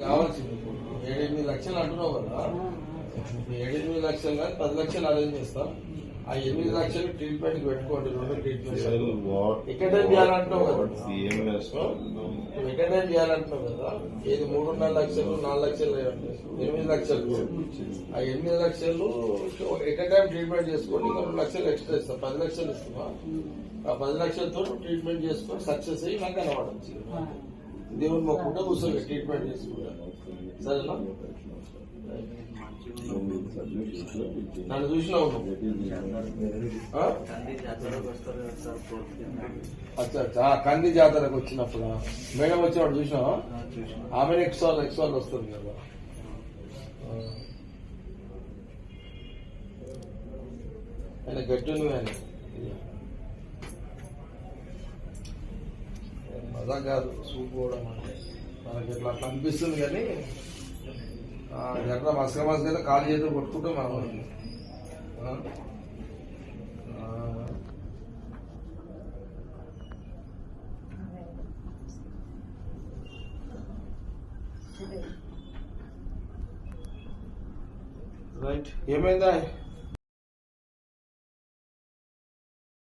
కావాల్సింది ఇప్పుడు. ఏడెనిమిది లక్షలు అంటున్నావు కదా. ఇప్పుడు ఏడెనిమిది లక్షలు కానీ పది లక్షలు అరేంజ్ చేస్తాం. ఆ ఎనిమిది లక్షలు ట్రీట్మెంట్ పెట్టుకోండి రెండు ట్రీట్మెంట్ ఎక్కడేం చేయాలంటున్నావు కదా? ఎక్కడేం చేయాలంటున్నావు కదా? ఏది మూడున్నర లక్షలు నాలుగు లక్షలు ఎనిమిది లక్షలు. ఆ ఎనిమిది లక్షలు ఎక్కడ టైం ట్రీట్మెంట్ చేసుకోండి ఇంకా రెండు లక్షలు ఎక్స్ట్రా ఇస్తాం. పది లక్షలు ఇస్తున్నా ఆ పది లక్షలతో ట్రీట్మెంట్ చేసుకొని సక్సెస్ అయ్యి నాకు కనబడచ్చు దేవుని మొక్కుంటే కూర్చోండి ట్రీట్మెంట్ చేసుకుంటా సరేనా? నన్ను చూసినావు అచ్చా కంది జాతరకు వచ్చినప్పుడు? మేడం వచ్చినప్పుడు చూసినావా? ఆమె ఎక్స్ వాళ్ళు ఎక్స్ వాళ్ళు వస్తుంది కదా. ఆయన గట్టి నువ్వు మజా కాదు సూప్ పోవడం అంటే. మనకి ఇట్లా అట్లా అనిపిస్తుంది కానీ ఎట్లా మసక మసక అయితే కాలు చేతులు కొట్టుకుంటాం మనం. రైట్ ఏమైందా